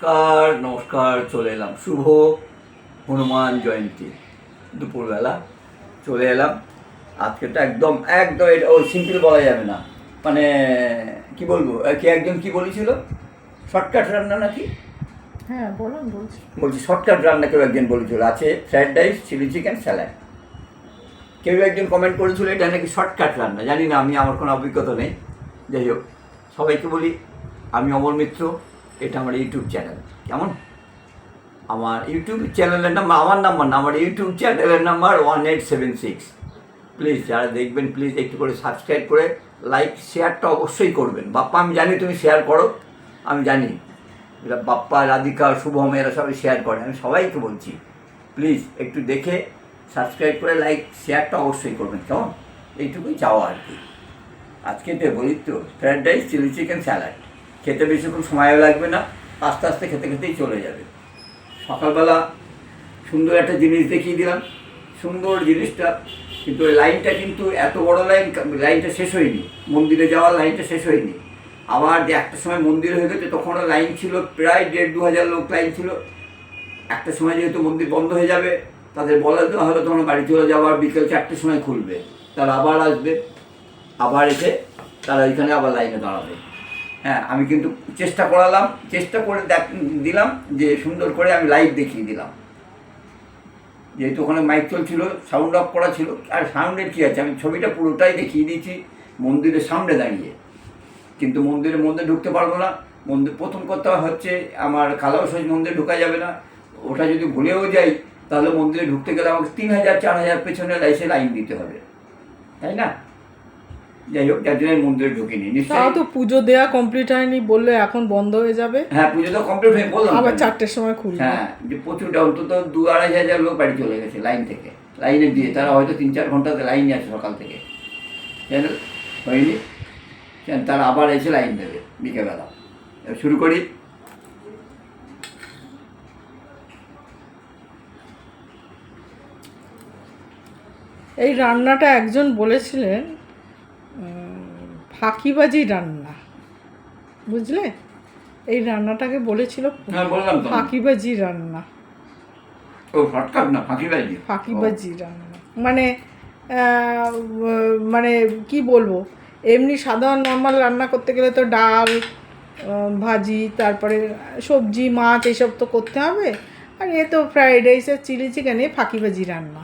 নমস্কার নমস্কার চলে এলাম। শুভ হনুমান জয়ন্তী। দুপুরবেলা চলে এলাম। আজকে তো একদম একদম এটা ও সিম্পল বলা যাবে না। মানে কি বলব? কে একজন কি বলেছিল? শর্টকাট রান্না নাকি? হ্যাঁ বলুন বলছি। বলছি শর্টকাট রান্না কেউ একজন বলেছিল। আছে fried rice chilli chicken salad কেউ একজন কমেন্ট করেছিল এটা নাকি শর্টকাট রান্না জানি না আমি আমার কোনো অভিজ্ঞতা নেই। যাই হোক সবাইকে বলি আমি অমর মিত্র। এটা আমার ইউটিউব চ্যানেল কেমন? আমার ইউটিউব চ্যানেলের নাম্বার আমার নাম্বার না, আমার ইউটিউব চ্যানেলের number one eight seven six please যারা দেখবেন প্লিজ একটু করে সাবস্ক্রাইব করে লাইক শেয়ারটা অবশ্যই করবেন। বাপ্পা, আমি জানি তুমি শেয়ার করো। আমি জানি। বাপ্পা, রাধিকা, শুভম, এরা সবাই শেয়ার করে। আমি সবাইকে বলছি প্লিজ একটু দেখে সাবস্ক্রাইব করে লাইক শেয়ারটা অবশ্যই করবেন। কেমন? এইটুকুই চাওয়া আর কি। আজকে বলি তো fried rice chilli chicken salad খেতে বেশিক্ষণ সময়ও লাগবে না, আস্তে আস্তে খেতে খেতেই চলে যাবে। সকালবেলা সুন্দর একটা জিনিস দেখিয়ে দিলাম। সুন্দর জিনিসটা, কিন্তু ওই লাইনটা কিন্তু এত বড় লাইন, লাইনটা শেষ হয়নি। মন্দিরে যাওয়ার লাইনটা শেষ হয়নি। আবার যে একটা সময় মন্দির হয়ে গেছে তখনও লাইন ছিল প্রায় দেড় দু হাজার লোক লাইন ছিল। একটা সময় যেহেতু মন্দির বন্ধ হয়ে যাবে, তাদের বলা দেওয়া হলো তখন বাড়ি চলে যাওয়ার বিকেল চারটের সময় খুলবে। তারা আবার আসবে, আবার এসে তারা এখানে আবার লাইনে দাঁড়াবে। হ্যাঁ আমি কিন্তু চেষ্টা করালাম, চেষ্টা করে দেখ, দিলাম যে সুন্দর করে আমি লাইভ দেখিয়ে দিলাম। যেহেতু ওখানে মাইক চলছিল সাউন্ড অফ করা ছিল, আর সাউন্ডের কী আছে? আমি ছবিটা পুরোটাই দেখিয়ে দিয়েছি, মন্দিরের সামনে দাঁড়িয়ে। কিন্তু মন্দিরের মধ্যে ঢুকতে পারব না। মন্দির, প্রথম কথা হচ্ছে আমার কালাউসজ মন্দিরে ঢোকা যাবে না। ওটা যদি ভুলেও যাই, তাহলে মন্দিরে ঢুকতে গেলে আমাকে তিন হাজার, চার হাজার পেছনে এসে লাইন দিতে হবে। তাই না? যাই হোক যার জন্য মন্দিরে ঢুকিনি। নিশ্চয়ই তো পুজো দেওয়া কমপ্লিট হয়নি বললে এখন বন্ধ হয়ে যাবে। হ্যাঁ পুজো তো কমপ্লিট হয়ে বললাম আবার চারটের সময় খুলবে। হ্যাঁ যে প্রচুরটা অন্তত দু আড়াই হাজার লোক বাড়ি চলে গেছে লাইন থেকে। লাইনে দিয়ে তারা হয়তো তিন চার ঘন্টাতে লাইনে আছে সকাল থেকে। জানো হয়নি? তারা আবার এসে লাইন দেবে বিকেলবেলা। শুরু করি। এই রান্নাটা একজন বলেছিলেন ফাঁকিবাজি রান্না। বুঝলে? এই রান্নাটাকে বলেছিল হ্যাঁ ফাঁকিবাজি রান্না। ফাঁকিবাজি? রান্না। মানে মানে কি বলব? এমনি সাধারণ নর্মাল রান্না করতে গেলে তো ডাল ভাজি তারপরে সবজি মাছ এইসব তো করতে হবে। আর এ তো ফ্রাইড রাইস আর চিলি চিকেনে ফাঁকিবাজি রান্না।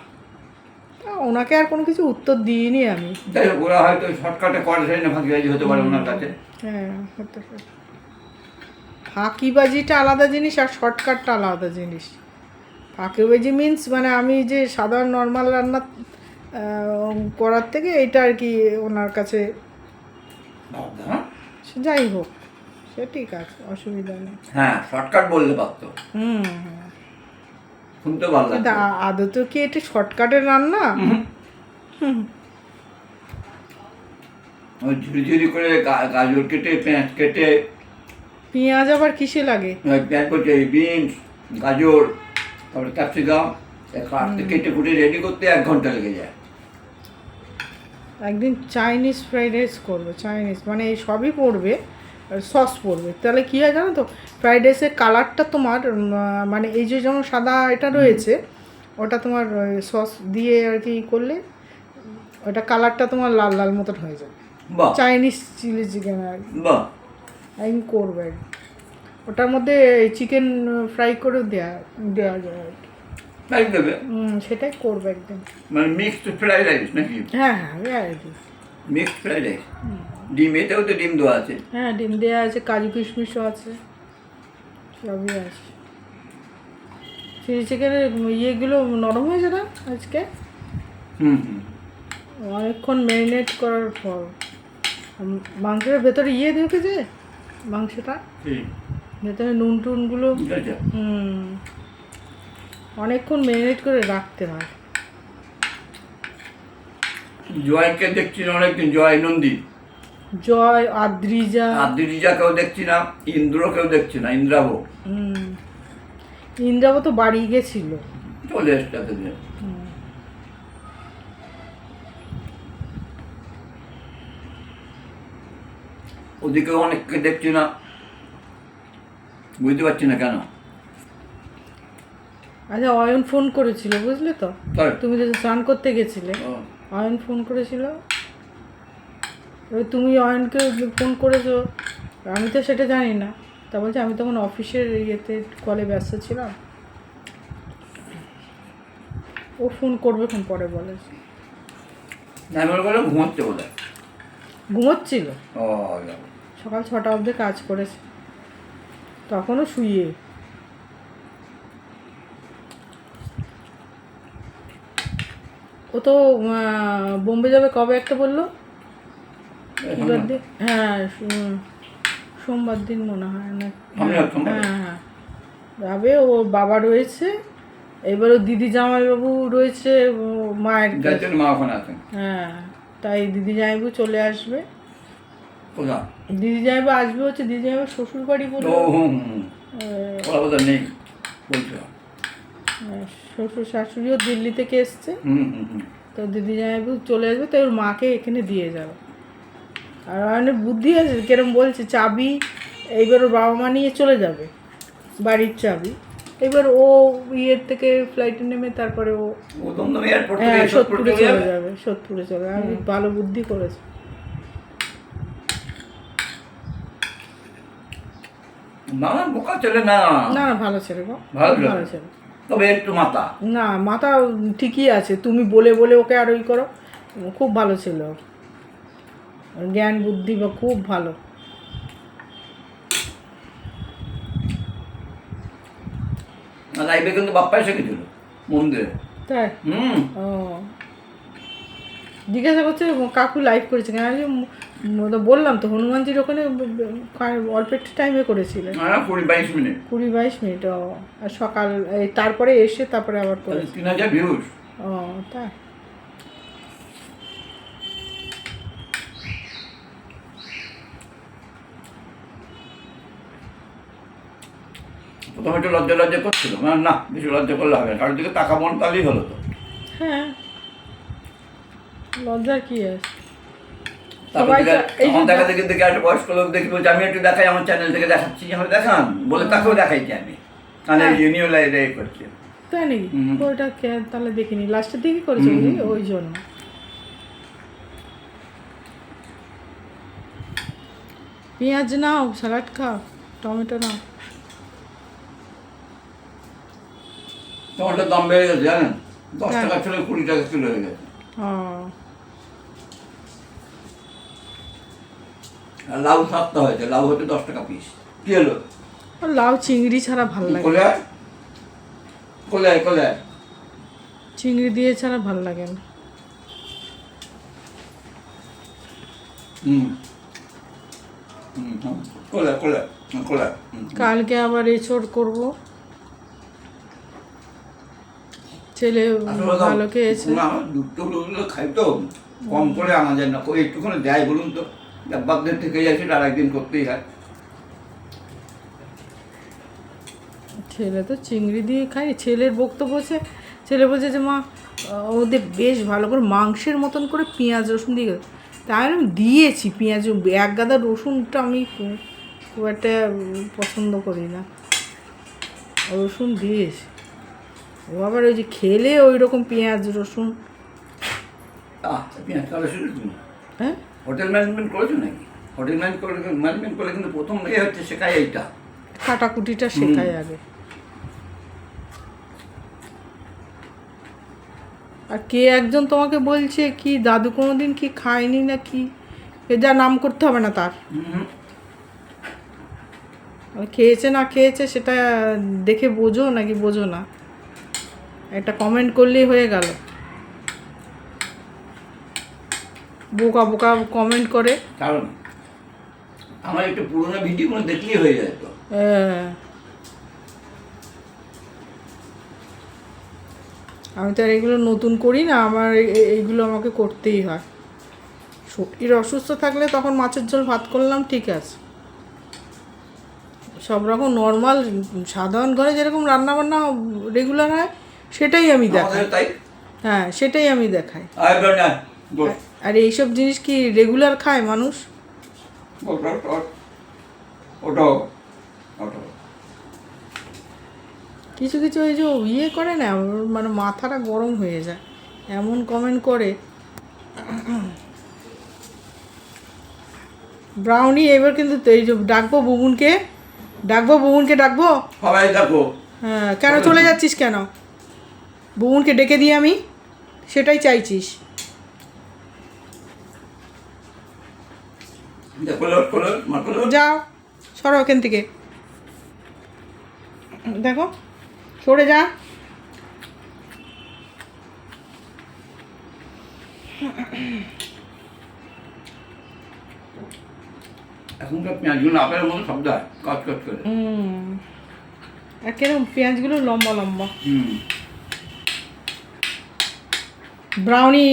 ওনাকে আর কোনো কিছু উত্তর দিইনি আমি। হোক ওরা হয়তো শর্টকাটে করে না ফাঁকি বাজি হতে পারে ওনার কাছে। হ্যাঁ হতে পারে। ফাঁকিবাজিটা আলাদা জিনিস আর শর্টকাটটা আলাদা জিনিস। ফাঁকিবাজি মিন্স মানে আমি যে সাধারণ নর্মাল রান্না করার থেকে এটা আর কি ওনার কাছে যাই হোক সে ঠিক আছে অসুবিধা নেই। হ্যাঁ শর্টকাট বললে পারতো হুম হুম। শুনতে ভালো আ- আদৌ কি এটা শর্টকাটের রান্না। ওই ঝুড়ি ঝুড়ি করে গাজর কেটে পেঁয়াজ কেটে। পেঁয়াজ আবার কিসে লাগে? পেঁয়াজ করতে বিনস গাজর তারপরে ক্যাপসিকাম কাটতে কেটে কুটে রেডি করতে এক ঘণ্টা লেগে যায়। একদিন চাইনিজ ফ্রাইড রাইস করব চাইনিজ মানে এই সবই পড়বে। সস পড়বে তাহলে কী হয় জানো তো? ফ্রাইড রাইসের কালারটা তোমার মানে এই যে যেমন সাদা এটা রয়েছে ওটা তোমার সস দিয়ে আর কি করলে ওটা কালারটা তোমার লাল লাল মতন হয়ে যাবে। চাইনিজ চিলি চিকেন আর একদিন করবে আর ওটার মধ্যে চিকেন ফ্রাই করে দেওয়া দেওয়া যায় আর কি। দেবে? সেটাই করবে একদিন মানে মিক্সড ফ্রাইড রাইস নাকি? হ্যাঁ হ্যাঁ মিক্সড ফ্রাইড রাইস ডিম তো ডিম দেওয়া আছে। হ্যাঁ ডিম দেওয়া আছে কাজু কিশমিশও আছে সবই আছে। চিলি চিকেনের ইয়েগুলো নরম হয়েছে না আজকে? হুম হুম। অনেকক্ষণ ম্যারিনেট করার পর। মাংসের ভেতরে ইয়ে ঢুকেছে মাংসটা? ভেতরে নুন টুনগুলো? হুম। অনেকক্ষণ ম্যারিনেট করে রাখতে হয়। জয়কে দেখছি না অনেকদিন জয় নন্দী। জয় আদ্রিজা। আদিরিজাকেও দেখছি না ইন্দ্রকেও দেখছি না ইন্দ্রাবো। ইন্দ্রাবো তো বাড়ি গেছিল। চলে এসছে ওদিকেও অনেককে দেখছি না। বুঝতে পারছি না কেন। আচ্ছা অয়ন ফোন করেছিল বুঝলে তো? তুমি তো স্নান করতে গেছিলে। অয়ন ফোন করেছিল? এবার তুমি অয়নকে ফোন করেছ আমি তো সেটা জানি না। তা বলছে আমি তখন অফিসের ইয়েতে কলে ব্যস্ত ছিলাম। ও ফোন করবে ফোন পরে বলে। ঘুমাচ্ছে ঘুমোচ্ছিল? সকাল ছটা অবধি কাজ করেছে। তখনও শুয়ে ও তো বোম্বে যাবে কবে একটা বলল? হ্যাঁ সোমবার দিন মনে হয় না? হ্যাঁ হ্যাঁ যাবে ওর বাবা রয়েছে এবার ওর দিদি জামাইবাবু রয়েছে ও মায়ের। মা ওখানে আছেন। হ্যাঁ তাই দিদি জামাইবাবু চলে আসবে। দিদি জামাইবাবু আসবে হচ্ছে দিদি জামাইবাবু শ্বশুর বাড়ি বলে বোধ নেই শ্বশুর শাশুড়িও দিল্লি থেকে এসছে। তো দিদি জামাইবাবু চলে আসবে তো ওর মাকে এখানে দিয়ে যাবে। আর অনেক বুদ্ধি আছে কিরম বলছে চাবি এইবার ওর বাবা মা নিয়ে চলে যাবে বাড়ির চাবি। এবার ও ইয়ের থেকে ফ্লাইটে নেমে তারপরে ও হ্যাঁ সোদপুরে চলে যাবে? সোদপুরে চলে যাবে। আমি ভালো বুদ্ধি করেছে। না না বোকা ছেলে না। না না ভালো ছেলে গো। ভালো ছেলে। তবে একটু মাথা না মাথা ঠিকই আছে। তুমি বলে বলে ওকে আর ওই করো। খুব ভালো ছিল জ্ঞান বুদ্ধি বা খুব ভালো। লাইফে কিন্তু বাপ্পা এসে গেছিল মন্দিরে। তাই? হুম। ও। জিজ্ঞাসা করছে কাকু লাইভ করেছে কেন? আমি বললাম তো হনুমানজির ওখানে অল্প একটু টাইমে করেছিলেন। কুড়ি বাইশ মিনিট। কুড়ি বাইশ মিনিট ও। আর সকাল তারপরে এসে তারপরে আবার করে তিন হাজার ভিউজ ও তাই। প্রথমে একটু লজ্জা লজ্জা করছিল। না না বেশি লজ্জা করলে হবে না। কারোর দিকে তাকাবো না তাহলেই হলো তো। হ্যাঁ। লজ্জার কি আছে তারপর সবাই থেকে তো- এই যে তখন দেখা দেখে দেখে একটা বয়স্ক লোক দেখি বলছে আমি একটু দেখাই আমার চ্যানেল থেকে দেখাচ্ছি। আমি দেখান বলে তাকেও দেখাইছি আমি? মানে হ্যাঁ। ইউনিও লাইভ করছি। তাই নাকি? ওইটা তাহলে দেখিনি। লাস্টের দিকে করেছে। ওই জন্য। পেঁয়াজ নাও স্যালাড খাও টমেটো নাও। টমেটোর দাম বেড়ে গেছে জানেন? দশ হ্যাঁ। টাকা ছিল কুড়ি টাকা কিলো হয়ে গেছে। আর লাউ সাতটা হয়েছে লাউ হচ্ছে দশ টাকা পিস কি হলো? লাউ চিংড়ি ছাড়া ভালো লাগে। কোলে কোলে কোলে চিংড়ি দিয়ে ছাড়া ভালো লাগে না। কালকে আবার এঁচড় করব। ছেলে ভালো খেয়েছে। না, দুটো দুটো খাই তো কম করে আনা যায় না। একটুখানি দেয় বলুন তো। বাপদের থেকে যাচ্ছে আর একদিন করতেই হয়। ছেলে তো চিংড়ি দিয়ে খাই ছেলের বক্তব্য হচ্ছে ছেলে বলছে যে মা ওদের বেশ ভালো করে মাংসের মতন করে পেঁয়াজ রসুন দিয়ে তাই আমি দিয়েছি পেঁয়াজ এক গাদা রসুনটা আমি খুব একটা পছন্দ করি না। রসুন দিয়েছি। ও আবার ওই যে খেলে ওই রকম পেঁয়াজ রসুন। পেঁয়াজ কালো শুরু হ্যাঁ? হোটেল ম্যানেজমেন্ট করেছ নাকি? হোটেল ম্যানেজমেন্ট ম্যানেজমেন্ট করলে কিন্তু প্রথম এ হচ্ছে শেখায় এইটা। কাটাকুটিটা শেখাই আগে। আর কে একজন তোমাকে বলছে কি দাদু কোনোদিন কি খায়নি না কি এ যা নাম করতে হবে না তার। খেয়েছে না খেয়েছে সেটা দেখে বোঝো নাকি বোঝো না। একটা কমেন্ট করলেই হয়ে গেল। বোকা বোকা কমেন্ট করে। কারণ আমার একটু পুরোনো ভিডিওগুলো দেখলেই হয়ে যায় তো। হ্যাঁ। আমি তো আর এগুলো নতুন করি না আমার এইগুলো আমাকে করতেই হয়। শরীর অসুস্থ থাকলে তখন মাছের ঝোল ভাত করলাম ঠিক আছে। সব রকম নর্মাল সাধারণ ঘরে যেরকম রান্না বান্না রেগুলার হয় সেটাই আমি দেখাই। হ্যাঁ সেটাই আমি দেখাই। আর এইসব জিনিস কি রেগুলার খায় মানুষ? কিছু কিছু ওই যে ইয়ে করে না মানে মাথাটা গরম হয়ে যায়। এমন কমেন্ট করে। ব্রাউনি এবার কিন্তু এই যে ডাকবো বুবুনকে? ডাকবো বুবুনকে ডাকবো? সবাই দেখো। হ্যাঁ কেন চলে যাচ্ছিস কেন? বুবুনকে ডেকে দিই আমি সেটাই চাইছিস। যাও সরো ওখান থেকে। দেখো সরে যা। এখনকার পেঁয়াজগুলো মতো শব্দ হয় করে। হুম। আর কীরকম পেঁয়াজগুলো লম্বা লম্বা। হুম। ব্রাউনি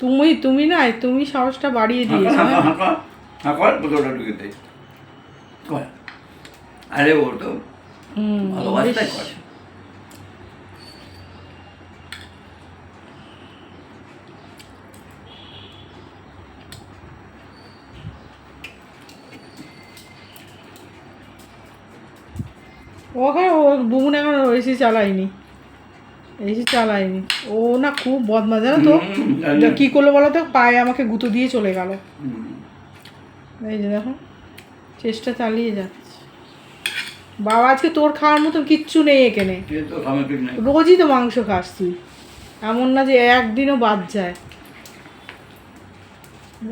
তুমি তুমি না তুমি সাহসটা বাড়িয়ে দিয়েছ হ্যাঁ? বোতলটা ঢুকে দেয় আরে ওর তো বেশ। করে ওখানে ও বুমুন এখন এসি চালায়নি। এসি চালায়নি। ও না খুব বদমা জানো তো। কি করল বলো তো? পায়ে আমাকে গুঁতো দিয়ে চলে গেল। এই যে দেখো চেষ্টা চালিয়ে যাচ্ছে। বাবা আজকে তোর খাওয়ার মতন কিচ্ছু নেই এখানে। রোজই তো মাংস খাস তুই। এমন না যে একদিনও বাদ যায়।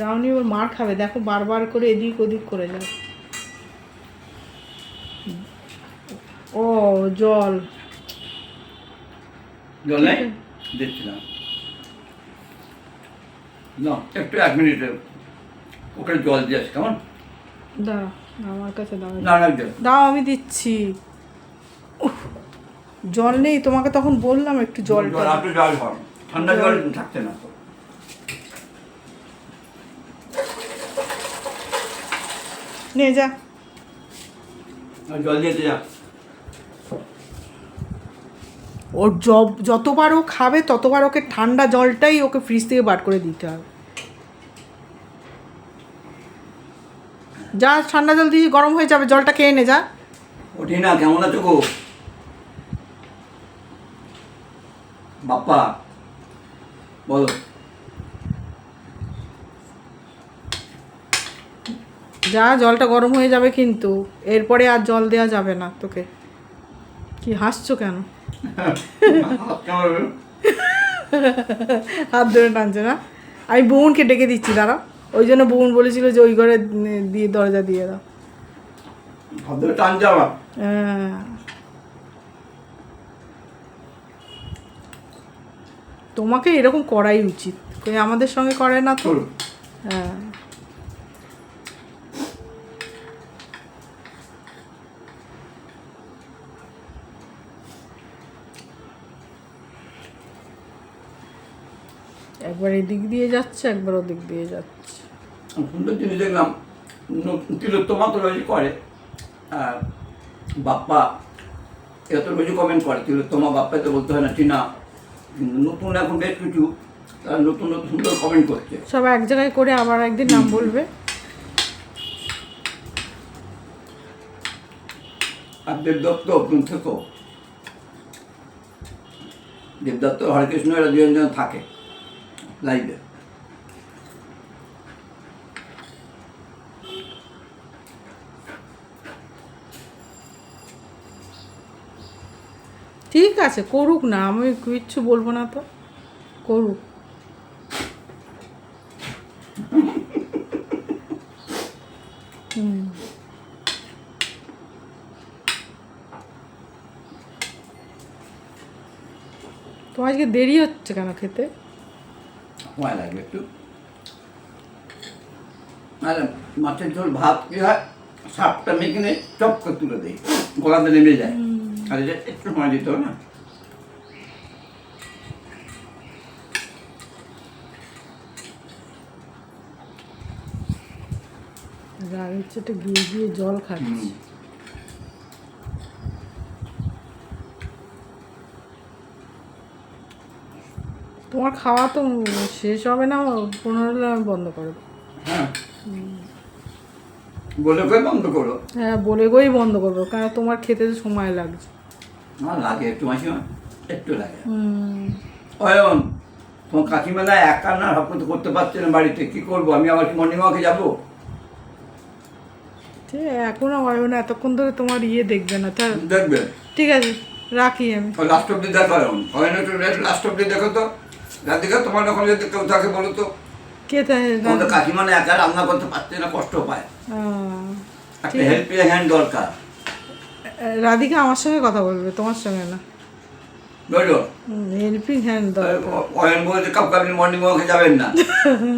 রাউনি ওর মার খাবে। দেখো বারবার করে এদিক ওদিক করে যায় ও জল। জল নেই দিচ্ছিলাম না একটু এক মিনিটে ওকে জল দিয়ে আসি কেমন? দাঁড়া আমার কাছে না না দাও আমি দিচ্ছি। জল নেই তোমাকে তখন বললাম একটু জল আপনি জল ঠান্ডা জল থাকছে না নে যা। জল দিয়েছে যা। ওর জব যতবার ও খাবে ততবার ওকে ঠান্ডা জলটাই ওকে ফ্রিজ থেকে বার করে দিতে হবে। যা ঠান্ডা জল দিয়ে গরম হয়ে যাবে জলটা খেয়ে নে যা। ওঠি না কেমন আছো গো? বাপ্পা বলো। যা জলটা গরম হয়ে যাবে কিন্তু এরপরে আর জল দেওয়া যাবে না তোকে। কি হাসছো কেন? হাত ধরে টানছে না। আমি বোনকে ডেকে দিচ্ছি দাঁড়া। ওই জন্য বোন বলেছিল যে ওই ঘরে দিয়ে দরজা দিয়ে দাও। হ্যাঁ। তোমাকে এরকম করাই উচিত। আমাদের সঙ্গে করে না তো? হ্যাঁ। একবার এদিক দিয়ে যাচ্ছে একবার ওদিক দিয়ে যাচ্ছে। সুন্দর জিনিস দেখলাম তিলোত্তমা তো রয়েছে করে বাপ্পা এত রোজই কমেন্ট করে তিলোত্তমা বাপ্পা তো বলতে হয় না টিনা নতুন এখন বেশ কিছু তারা নতুন নতুন সুন্দর কমেন্ট করছে। সব এক জায়গায় করে আবার একদিন নাম বলবে। আর দেবদত্ত তুমি থেকো দেবদত্ত হরেকৃষ্ণ এরা দুজন জন থাকে। লাইভে ঠিক আছে, করুক না, আমি কিচ্ছু বলব না তো। করুক। হুম। তোমার আজকে দেরি হচ্ছে কেন খেতে? সময় লাগবে একটু। আর মাছের ঝোল ভাত কি হয়? সাপটা মেখে নিয়ে চপ করে তুলে দেয়। গলাতে নেমে যায়। আর এটা একটু সময় দিতে হবে না। রাগের চোটে গিয়ে গিয়ে জল খাচ্ছি। তোমার খাওয়া তো শেষ হবে না পনেরো আমি বন্ধ করে। হ্যাঁ। বলে করে বন্ধ করো? হ্যাঁ বলে গই বন্ধ করব কারণ তোমার খেতে সময় লাগছে। না লাগে একটু মাসিমা একটু লাগে। অয়ন তোমার কাকিমা না একা না সব কিছু করতে পারছে না বাড়িতে কি করব? আমি আবার কি মর্নিং ওয়াকে যাব? এখন হয় না এতক্ষণ ধরে তোমার ইয়ে দেখবে না তা দেখবে। ঠিক আছে রাখি আমি। লাস্ট অব্দি দেখো অয়ন। লাস্ট অব্দি দেখো তো। রাধিকা তোমার ওখানে যদি কেউ থাকে বলো তো কে তোমাদের কাকিমা না একা রান্না করতে পারছে না কষ্ট পায়। একটা হেল্পিং হ্যান্ড দরকার। রাধিকা আমার সঙ্গে কথা বলবে তোমার সঙ্গে না। বুঝলো হেল্পিং হ্যান্ড দরকার। অয়ন বলছে কাউকে আপনি মর্নিং ওয়াকে যাবেন না।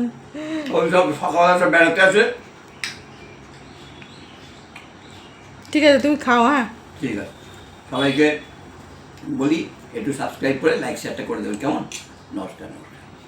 ওই সব সকালবেলা সব বেড়াতে আসে। ঠিক আছে তুমি খাও হ্যাঁ? ঠিক আছে। সবাইকে বলি একটু সাবস্ক্রাইব করে লাইক শেয়ারটা করে দেবেন কেমন? নমস্কার